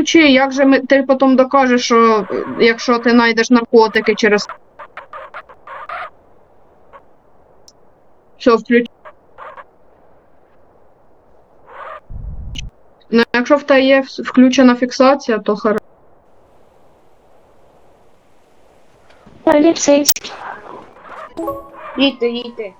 включи, як же ми, ти потім докажеш, що якщо ти знайдеш наркотики через. Все, включи. Ну, якщо в тебе є включена фіксація, то хорошо. Поліцейський. Їдьте, їдьте.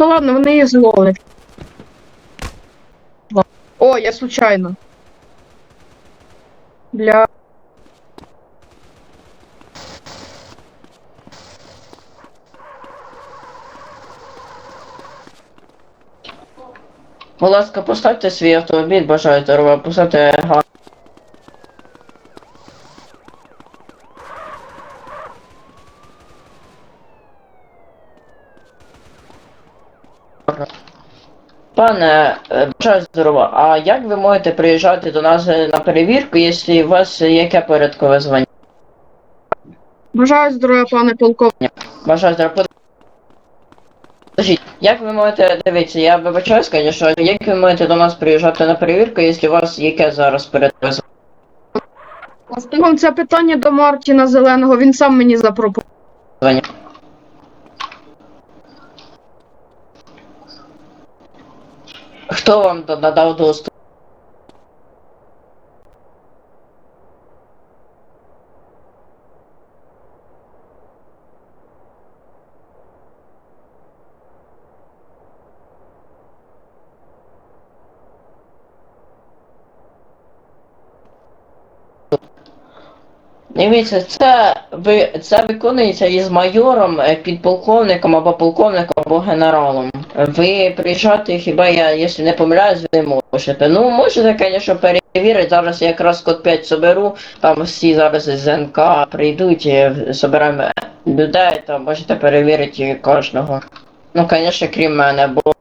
Ну ладно, вони її зловлять. О, я случайно. Бля. Будь ласка, поставте свій автомобіль, бажаю здорова, поставте га. Пане, е, бажаю здорова, а як ви можете приїжджати до нас е, на перевірку, якщо у вас яке порядкове звання? Бажаю здоров'я, пане полковник. Бажаю здорова. Скажіть, як ви можете дивіться, я вибачаюсь, звісно, як ви можете до нас приїжджати на перевірку, якщо у вас яке зараз порядкове Оставив це питання до Мартіна Зеленого, він сам мені запропонував. Хто вам да- надав доступ? Дивіться, це ви це виконується із майором, е, підполковником або полковником або генералом. Ви приїжджати, хіба я, якщо не помиляюсь, ви можете. Ну, можете, звісно, перевірити. Зараз я якраз код 5 соберу, там всі зараз із ЗНК прийдуть, і соберемо людей, там можете перевірити кожного. Ну, звісно, крім мене, бо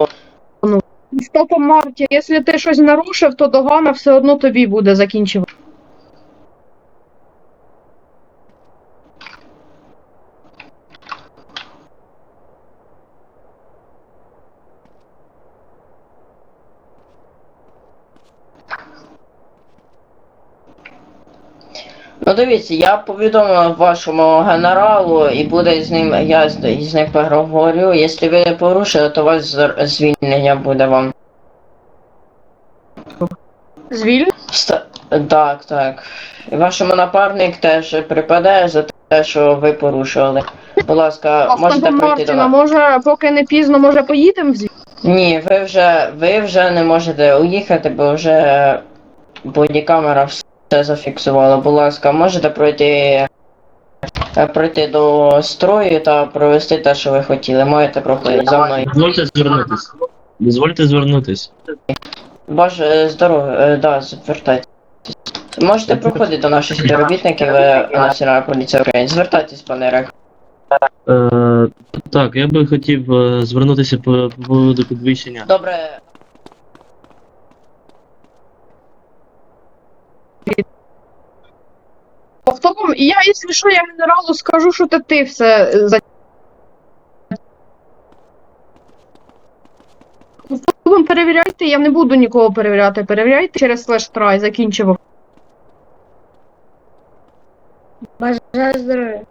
Стопом Мартін, якщо ти щось нарушив, то догана все одно тобі буде закінчувати. Ну дивіться, я повідомив вашому генералу і буде з ним, я з, з ним поговорю. Якщо ви не порушили, то у вас звільнення буде вам. Звіль? Ста- Так, так. І вашому напарник теж припадає за те, що ви порушували. Будь ласка, можете пройти до нас. може, поки не пізно, може поїдемо звідси? Ні, ви вже ви вже не можете уїхати, бо вже бодікамера все зафіксувала. Будь ласка, можете пройти е, пройти до строю та провести те, що ви хотіли. Можете проходити за мною. Дозвольте звернутись. Дозвольте звернутись. Боже, здорово, е, да, звертайтесь. Можете проходити до наших співробітників е, Національної поліції України. Звертайтесь, пане Рек. Е, так, я би хотів е, звернутися по по поводу підвищення. Добре, Автопом, я, якщо що, я генералу скажу, що це ти все е, за. Автопом перевіряйте, я не буду нікого перевіряти. Перевіряйте через слеш трай, закінчив. Бажаю здоров'я.